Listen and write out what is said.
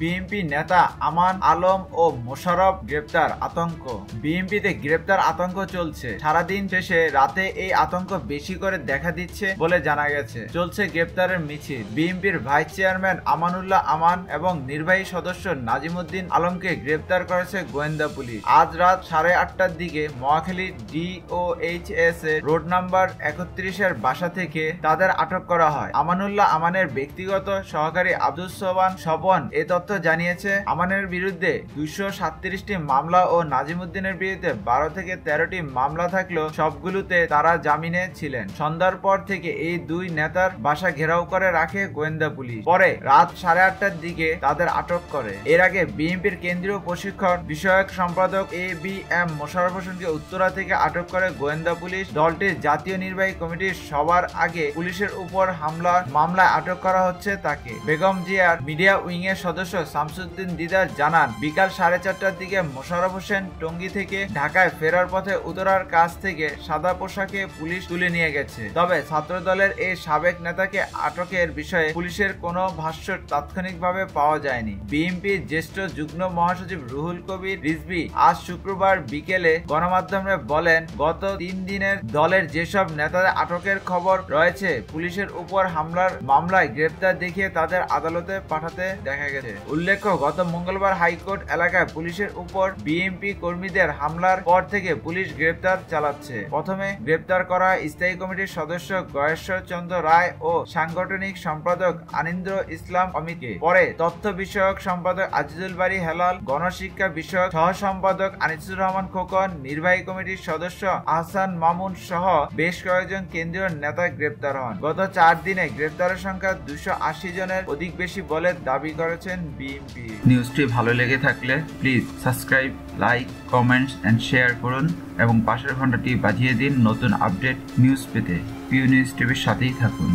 BNP নেতা আমান আলম ও মোশারফ গ্রেপ্তার আতঙ্ক। বিএনপিতে গ্রেপ্তার আতঙ্ক চলছে। সারাদিন শেষে রাতে এই আতঙ্ক বেশি করে দেখা দিচ্ছে বলে জানা গেছে। চলছে গ্রেপ্তারের মিছিল। বিএনপির ভাইস চেয়ারম্যান আমানুল্লাহ আমান এবং নির্বাহী সদস্য নাজিমুদ্দিন আলমকে গ্রেপ্তার করেছে গোয়েন্দা পুলিশ। আজ রাত সাড়ে আটটার দিকে মহাখালী ডিওএইচএস এ রোড নাম্বার একত্রিশের বাসা থেকে তাদের আটক করা হয়। আমানুল্লাহ আমানের ব্যক্তিগত সহকারী আব্দুল সোবান স্বপন এ তথ্য জানিয়েছে, আমানের বিরুদ্ধে দুইশো সাতত্রিশটি মামলা ও নাজিমুদ্দিনের বিরুদ্ধে বারো থেকে তেরোটি মামলা থাকলেও সবগুলোতে তারা জামিনে ছিলেন। সন্ধ্যার পর থেকে এই দুই নেতার বাসা ঘেরাও করে রাখে গোয়েন্দা পুলিশ। পরে রাত সাড়ে আটটার দিকে তাদের আটক করে। এর আগে বিএনপির কেন্দ্রীয় প্রশিক্ষণ বিষয়ক সম্পাদক এ বি এম মোশারফ হোসেনকে উত্তরা থেকে আটক করে গোয়েন্দা পুলিশ। দলটির জাতীয় নির্বাহী কমিটির সবার আগে পুলিশের উপর হামলার মামলায় আটক করা হচ্ছে তাকে। বেগম জিয়ার মিডিয়া উইং এর সদস্য শামসুদ্দিন দিদার জানান, বিকাল সাড়ে চারটার দিকে মোশারফ হোসেন টঙ্গী থেকে ঢাকায় ফেরার পথে উত্তরার কাছ থেকে সাদা পোশাকে পুলিশ তুলে নিয়ে গেছে। তবে ছাত্র দলের এই সাবেক নেতাকে আটকের বিষয়ে পুলিশের কোনো ভাষ্য তাৎক্ষণিকভাবে পাওয়া যায়নি। বিএনপির জ্যেষ্ঠ যুগ্ম মহাসচিব রুহুল কবির রিজভি আজ শুক্রবার বিকেলে গণমাধ্যমে বলেন, গত তিন দিনের দলের যেসব নেতাদের আটকের খবর রয়েছে, পুলিশের উপর হামলার মামলায় গ্রেপ্তার দেখিয়ে তাদের আদালতে পাঠাতে দেখা গেছে। উল্লেখ্য, গত মঙ্গলবার হাইকোর্ট এলাকায় পুলিশের উপর বিএনপি কর্মীদের হামলার পর থেকে পুলিশ গ্রেপ্তার চালাচ্ছে। প্রথমে গ্রেপ্তার করা স্থায়ী কমিটির সদস্য গয়েশ্বর চন্দ্র রায় ও সাংগঠনিক সম্পাদক আনিন্দ্র ইসলাম অমিতকে পরে তথ্য বিষয়ক সম্পাদক আজিজুল বাড়ি হেলাল, গণশিক্ষা বিষয়ক সহ সম্পাদক আনিসুর রহমান খোকন, নির্বাহী কমিটির সদস্য আহসান মামুন সহ বেশ কয়েকজন কেন্দ্রীয় নেতা গ্রেপ্তার হন। গত চার দিনে গ্রেপ্তারের সংখ্যা দুশো জনের অধিক বেশি বলে দাবি করেছেন বিএনপি। নিউজটি ভালো লেগে থাকলে please subscribe like comments and share করুন এবং পাশের ঘন্টাটি বাজিয়ে দিন নতুন আপডেট নিউজ পেতে। পিউ নিউজ টিভির সাথেই থাকুন।